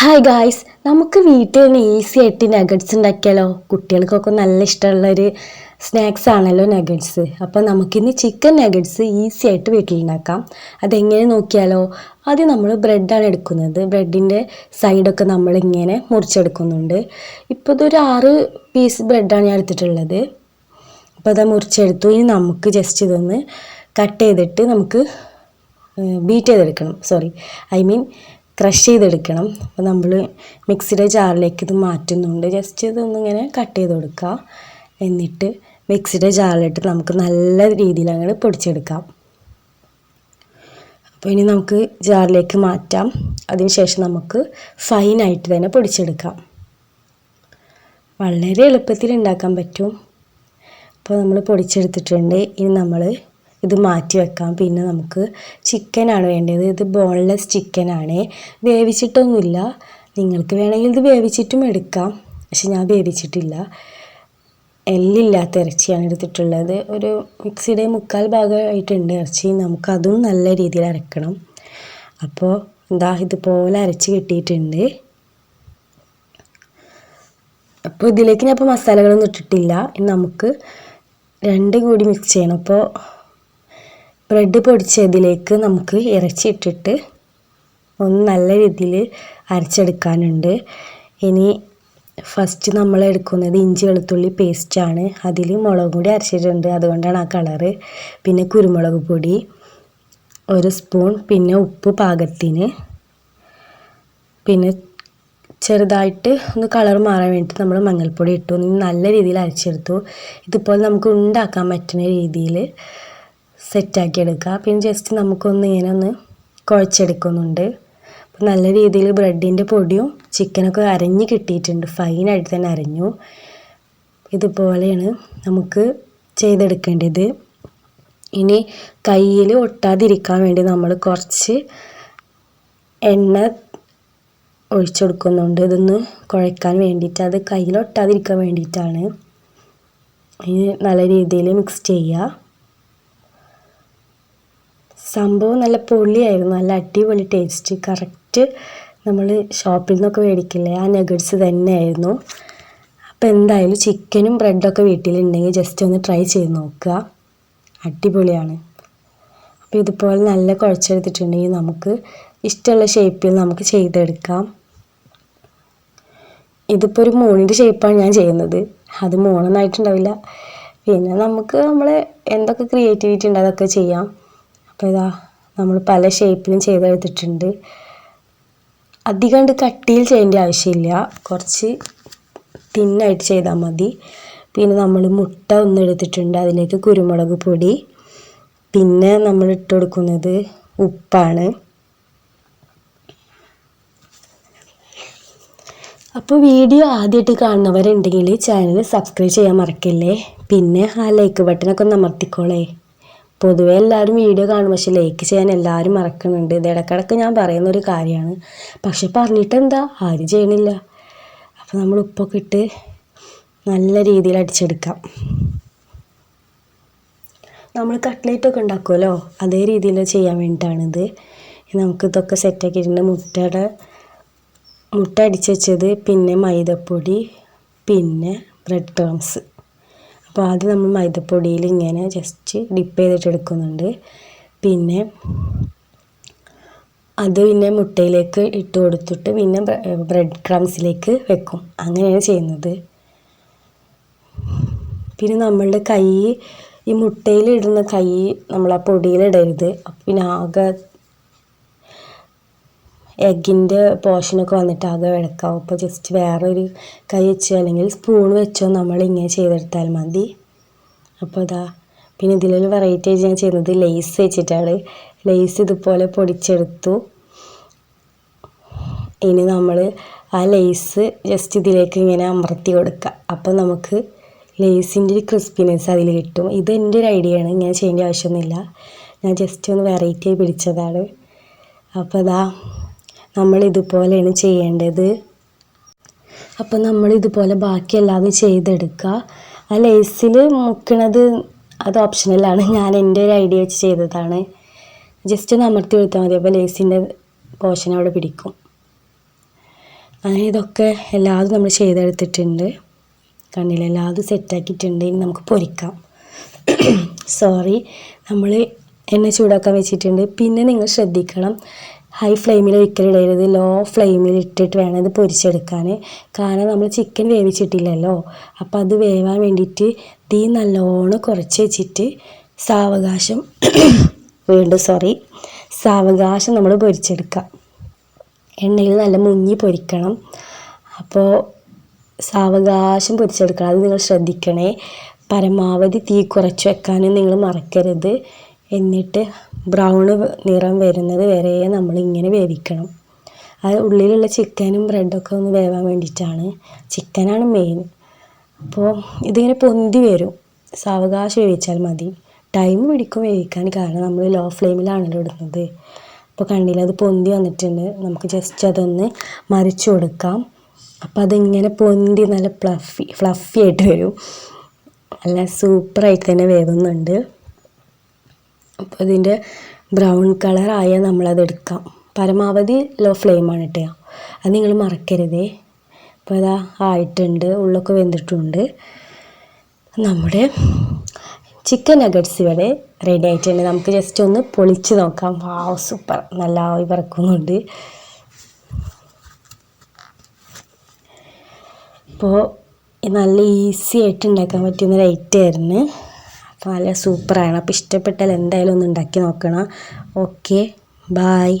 Hi guys നമുക്ക് വീട്ടിൽ തന്നെ ഈസി ആയിട്ട് നഗറ്റ്സ് ഉണ്ടാക്കിയാലോ? കുട്ടികൾക്കൊക്കെ നല്ല ഇഷ്ടമുള്ളൊരു സ്നാക്സ് ആണല്ലോ നഗറ്റ്സ് അപ്പോൾ നമുക്കിന്ന് ചിക്കൻ നഗറ്റ്സ് ഈസി ആയിട്ട് വീട്ടിലുണ്ടാക്കാം. അതെങ്ങനെ നോക്കിയാലോ? ആദ്യം നമ്മൾ ബ്രെഡാണ് എടുക്കുന്നത്. ബ്രെഡിന്റെ സൈഡൊക്കെ നമ്മളിങ്ങനെ മുറിച്ചെടുക്കുന്നുണ്ട്. ഇപ്പോൾ ഇതൊരു ആറ് പീസ് ബ്രെഡാണ് ഞാൻ എടുത്തിട്ടുള്ളത്. അപ്പോൾ അത് മുറിച്ചെടുത്തു. ഇനി നമുക്ക് ജസ്റ്റ് ഇതൊന്ന് കട്ട് ചെയ്തിട്ട് നമുക്ക് ബീറ്റ് ചെയ്തെടുക്കണം. സോറി ഐ മീൻ ക്രഷ് ചെയ്തെടുക്കണം. അപ്പോൾ നമ്മൾ മിക്സിയുടെ ജാറിലേക്ക് ഇത് മാറ്റുന്നുണ്ട്. ജസ്റ്റ് ഇതൊന്നിങ്ങനെ കട്ട് ചെയ്ത് കൊടുക്കുക എന്നിട്ട് മിക്സിയുടെ ജാറിലിട്ട് നമുക്ക് നല്ല രീതിയിൽ അങ്ങനെ പൊടിച്ചെടുക്കാം. അപ്പോൾ ഇനി നമുക്ക് ജാറിലേക്ക് മാറ്റാം. അതിനുശേഷം നമുക്ക് ഫൈനായിട്ട് തന്നെ പൊടിച്ചെടുക്കാം. വളരെ എളുപ്പത്തിൽ ഉണ്ടാക്കാൻ പറ്റും. അപ്പോൾ നമ്മൾ പൊടിച്ചെടുത്തിട്ടുണ്ട്. ഇനി നമ്മൾ ഇത് മാറ്റി വെക്കാം. പിന്നെ നമുക്ക് ചിക്കനാണ് വേണ്ടത്. ഇത് ബോൺലെസ് ചിക്കനാണ് വേവിച്ചിട്ടൊന്നുമില്ല. നിങ്ങൾക്ക് വേണമെങ്കിൽ ഇത് വേവിച്ചിട്ടും എടുക്കാം. പക്ഷെ ഞാൻ വേവിച്ചിട്ടില്ല. എല്ലില്ലാത്ത ഇറച്ചിയാണ് എടുത്തിട്ടുള്ളത്. ഒരു മിക്സിയുടെ മുക്കാൽ ഭാഗമായിട്ടുണ്ട് ഇറച്ചി. നമുക്കതും നല്ല രീതിയിൽ അരക്കണം. അപ്പോൾ എന്താ ഇതുപോലെ അരച്ച് കിട്ടിയിട്ടുണ്ട്. അപ്പോൾ ഇതിലേക്ക് ഞാൻ ഇപ്പോൾ മസാലകളൊന്നും ഇട്ടിട്ടില്ല. നമുക്ക് രണ്ടും കൂടി മിക്സ് ചെയ്യണം. അപ്പോൾ ബ്രെഡ് പൊടിച്ചതിലേക്ക് നമുക്ക് ഇറച്ചി ഇട്ടിട്ട് ഒന്ന് നല്ല രീതിയിൽ അരച്ചെടുക്കാനുണ്ട്. ഇനി ഫസ്റ്റ് നമ്മൾ എടുക്കുന്നത് ഇഞ്ചി വെളുത്തുള്ളി പേസ്റ്റാണ് അതിൽ മുളക് പൊടി അരച്ചിട്ടുണ്ട്. അതുകൊണ്ടാണ് ആ കളറ് പിന്നെ കുരുമുളക് പൊടി ഒരു സ്പൂൺ പിന്നെ ഉപ്പ് പാകത്തിന്. പിന്നെ ചെറുതായിട്ട് ഒന്ന് കളർ മാറാൻ വേണ്ടിയിട്ട് നമ്മൾ മഞ്ഞൾപ്പൊടി ഇട്ടു. നല്ല രീതിയിൽ അരച്ചെടുത്തു. ഇതുപോലെ നമുക്ക് ഉണ്ടാക്കാൻ പറ്റുന്ന രീതിയിൽ സെറ്റാക്കി എടുക്കുക. പിന്നെ ജസ്റ്റ് നമുക്കൊന്ന് ഇങ്ങനെ ഒന്ന് കുഴച്ചെടുക്കുന്നുണ്ട്. അപ്പോൾ നല്ല രീതിയിൽ ബ്രെഡിന്റെ പൊടിയും ചിക്കനൊക്കെ അരഞ്ഞ് കിട്ടിയിട്ടുണ്ട്. ഫൈനായിട്ട് തന്നെ അരഞ്ഞു. ഇതുപോലെയാണ് നമുക്ക് ചെയ്തെടുക്കേണ്ടത്. ഇനി കയ്യിൽ ഒട്ടാതിരിക്കാൻ വേണ്ടി നമ്മൾ കുറച്ച് എണ്ണ ഒഴിച്ചു കൊടുക്കുന്നുണ്ട്. ഇതൊന്ന് കുഴക്കാൻ വേണ്ടിയിട്ട്. അത് കയ്യിൽ ഒട്ടാതിരിക്കാൻ വേണ്ടിയിട്ടാണ്. ഇനി നല്ല രീതിയിൽ മിക്സ് ചെയ്യുക. സംഭവം നല്ല പൊളിയായിരുന്നു നല്ല അടിപൊളി ടേസ്റ്റ് കറക്റ്റ് നമ്മൾ ഷോപ്പിൽ നിന്നൊക്കെ മേടിക്കില്ലേ? ആ നഗറ്റ്സ് തന്നെയായിരുന്നു. അപ്പോൾ എന്തായാലും ചിക്കനും ബ്രെഡൊക്കെ വീട്ടിലുണ്ടെങ്കിൽ ജസ്റ്റ് ഒന്ന് ട്രൈ ചെയ്ത് നോക്കുക. അടിപൊളിയാണ്. അപ്പോൾ ഇതുപോലെ നല്ല കുഴച്ചെടുത്തിട്ടുണ്ടെങ്കിൽ നമുക്ക് ഇഷ്ടമുള്ള ഷേപ്പിൽ നമുക്ക് ചെയ്തെടുക്കാം. ഇതിപ്പോൾ ഒരു മൂണിന്റെ ഷേപ്പാണ് ഞാൻ ചെയ്യുന്നത്. അത് മോണൊന്നായിട്ടുണ്ടാവില്ല. പിന്നെ നമുക്ക് നമ്മൾ എന്തൊക്കെ ക്രിയേറ്റിവിറ്റി ഉണ്ട് അതൊക്കെ ചെയ്യാം. അപ്പോൾ ഇതാ നമ്മൾ പല ഷേപ്പിലും ചെയ്തെടുത്തിട്ടുണ്ട്. അധികം കട്ടിയിൽ ചെയ്യേണ്ട ആവശ്യമില്ല. കുറച്ച് തിന്നായിട്ട് ചെയ്താൽ മതി. പിന്നെ നമ്മൾ മുട്ട ഒന്ന് എടുത്തിട്ടുണ്ട്. അതിലേക്ക് കുരുമുളക് പൊടി. പിന്നെ നമ്മൾ ഇട്ട് കൊടുക്കുന്നത് ഉപ്പാണ്. അപ്പോൾ വീഡിയോ ആദ്യമായിട്ട് കാണുന്നവരുണ്ടെങ്കിൽ ചാനൽ സബ്സ്ക്രൈബ് ചെയ്യാൻ മറക്കല്ലേ? പിന്നെ ആ ലൈക്ക് ബട്ടണൊക്കെ ഒന്ന് അമർത്തിക്കോളേ. പൊതുവെ എല്ലാവരും വീഡിയോ കാണും. പക്ഷെ ലൈക്ക് ചെയ്യാൻ എല്ലാവരും മറക്കുന്നുണ്ട്. ഇത് ഇടക്കിടക്ക് ഞാൻ പറയുന്ന ഒരു കാര്യമാണ്. പക്ഷെ പറഞ്ഞിട്ട് എന്താ ആരും ചെയ്യണില്ല. അപ്പോൾ നമ്മൾ ഉപ്പൊക്കെ ഇട്ട് നല്ല രീതിയിൽ അടിച്ചെടുക്കാം. നമ്മൾ കട്ട്ലേറ്റൊക്കെ ഉണ്ടാക്കുമല്ലോ അതേ രീതിയിൽ ചെയ്യാൻ വേണ്ടിയിട്ടാണിത്. നമുക്കിതൊക്കെ സെറ്റാക്കിയിട്ടുണ്ട് മുട്ടയുടെ മുട്ട അടിച്ച് വെച്ചത് പിന്നെ മൈദപ്പൊടി പിന്നെ ബ്രെഡ് ക്രംസ് അപ്പോൾ ആദ്യം നമ്മൾ മൈദപ്പൊടിയിൽ ഇങ്ങനെ ജസ്റ്റ് ഡിപ്പ് ചെയ്തിട്ട് എടുക്കുന്നുണ്ട് പിന്നെ അത് പിന്നെ മുട്ടയിലേക്ക് ഇട്ട് കൊടുത്തിട്ട് പിന്നെ ബ്രെഡ് ക്രംസിലേക്ക് വെക്കും. അങ്ങനെയാണ് ചെയ്യുന്നത്. പിന്നെ നമ്മളുടെ കൈ ഈ മുട്ടയിൽ ഇടുന്ന കൈ നമ്മൾ ആ പൊടിയിലിടരുത് പിന്നെ ആകെ എഗ്ഗിന്റെ പോർഷനൊക്കെ വന്നിട്ട് ആകെ വിളക്കാവും. അപ്പോൾ ജസ്റ്റ് വേറൊരു കൈ വെച്ചോ അല്ലെങ്കിൽ സ്പൂൺ വെച്ചോ നമ്മൾ ഇങ്ങനെ ചെയ്തെടുത്താൽ മതി. അപ്പോൾ ഇതാ പിന്നെ ഇതിലൊരു വെറൈറ്റി ആയിട്ട് ഞാൻ ചെയ്യുന്നത് ലേസ് വെച്ചിട്ടാണ്. ലേസ് ഇതുപോലെ പൊടിച്ചെടുത്തു. ഇനി നമ്മൾ ആ ലേസ് ജസ്റ്റ് ഇതിലേക്ക് ഇങ്ങനെ അമർത്തി കൊടുക്കുക. അപ്പോൾ നമുക്ക് ലേസിന്റെ ഒരു ക്രിസ്പിനെസ് അതിൽ കിട്ടും. ഇത് എന്റെ ഒരു ഐഡിയ ആണ് ഞാൻ ചെയ്യേണ്ട ആവശ്യമൊന്നുമില്ല. ഞാൻ ജസ്റ്റ് ഒന്ന് വെറൈറ്റി ആയി പിടിച്ചതാണ്. അപ്പോൾ അതാ നമ്മൾ ഇതുപോലെയാണ് ചെയ്യേണ്ടത്. അപ്പോൾ നമ്മൾ ഇതുപോലെ ബാക്കിയെല്ലാം ചെയ്തെടുക്കുക. ആ ലേസിൽ മുക്കണത് അത് ഓപ്ഷണലാണ് ഞാൻ എന്റെ ഒരു ഐഡിയ വെച്ച് ചെയ്തതാണ്. ജസ്റ്റ് ഒന്ന് അമർത്തി കൊടുത്താൽ മതി. അപ്പോൾ ലേസിന്റെ പോർഷൻ അവിടെ പിടിക്കും. അങ്ങനെ ഇതൊക്കെ എല്ലാതും നമ്മൾ ചെയ്തെടുത്തിട്ടുണ്ട്. കണ്ണിൽ എല്ലാതും സെറ്റാക്കിയിട്ടുണ്ട്. ഇനി നമുക്ക് പൊരിക്കാം. സോറി നമ്മൾ എണ്ണ ചൂടാക്കാൻ വെച്ചിട്ടുണ്ട്. പിന്നെ നിങ്ങൾ ശ്രദ്ധിക്കണം. ഹൈ ഫ്ലെയിമിൽ ഒരിക്കലും ഇടരുത്. ലോ ഫ്ലെയിമിൽ ഇട്ടിട്ട് വേണം ഇത് പൊരിച്ചെടുക്കാൻ കാരണം നമ്മൾ ചിക്കൻ വേവിച്ചിട്ടില്ലല്ലോ. അപ്പോൾ അത് വേവാൻ വേണ്ടിയിട്ട് തീ നല്ലോണം കുറച്ച് വെച്ചിട്ട് സാവകാശം വീണ്ടും സോറി സാവകാശം നമ്മൾ പൊരിച്ചെടുക്കാം. എണ്ണയിൽ നല്ല മുങ്ങി പൊരിക്കണം. അപ്പോൾ സാവകാശം പൊരിച്ചെടുക്കണം. അത് നിങ്ങൾ ശ്രദ്ധിക്കണേ. പരമാവധി തീ കുറച്ച് വെക്കാനും നിങ്ങൾ മറക്കരുത്. എന്നിട്ട് ബ്രൗൺ നിറം വരുന്നത് വരെ നമ്മളിങ്ങനെ വേവിക്കണം. അത് ഉള്ളിലുള്ള ചിക്കനും ബ്രെഡൊക്കെ ഒന്ന് വേവാൻ വേണ്ടിയിട്ടാണ്. ചിക്കനാണ് മെയിൻ അപ്പോൾ ഇതിങ്ങനെ പൊന്തി വരും. സാവകാശം വേവിച്ചാൽ മതി. ടൈം പിടിക്കും വേവിക്കാൻ. കാരണം നമ്മൾ ലോ ഫ്ലെയിമിലാണല്ലോ ഇടുന്നത്. അപ്പോൾ കണ്ടില്ല അത് പൊന്തി വന്നിട്ടുണ്ട്. നമുക്ക് ജസ്റ്റ് അതൊന്ന് മറിച്ചു കൊടുക്കാം. അപ്പോൾ അതിങ്ങനെ പൊന്തി നല്ല ഫ്ലഫി ഫ്ലഫി ആയിട്ട് വരും. നല്ല സൂപ്പറായിട്ട് തന്നെ വേവുന്നുണ്ട്. അപ്പോൾ ഇതിന്റെ ബ്രൗൺ കളറായാൽ നമ്മളത് എടുക്കാം. പരമാവധി ലോ ഫ്ലെയിമാണ് കേട്ടോ അത് നിങ്ങൾ മറക്കരുതേ. അപ്പോൾ അതാ ആയിട്ടുണ്ട് ഉള്ളൊക്കെ വെന്തിട്ടുണ്ട്. നമ്മുടെ ചിക്കൻ നഗറ്റ്സ് ഇവിടെ റെഡി ആയിട്ടുണ്ട്. നമുക്ക് ജസ്റ്റ് ഒന്ന് പൊളിച്ച് നോക്കാം. വാവ് സൂപ്പർ നല്ല ആവി പറക്കുന്നുണ്ട് അപ്പോൾ നല്ല ഈസി ആയിട്ട് ഉണ്ടാക്കാൻ പറ്റുന്ന ഒരു ഐറ്റം ആയിരുന്നു. അപ്പോൾ നല്ല സൂപ്പറാണ് അപ്പോൾ ഇഷ്ടപ്പെട്ടാൽ എന്തായാലും ഒന്ന് ഉണ്ടാക്കി നോക്കണം. Okay bye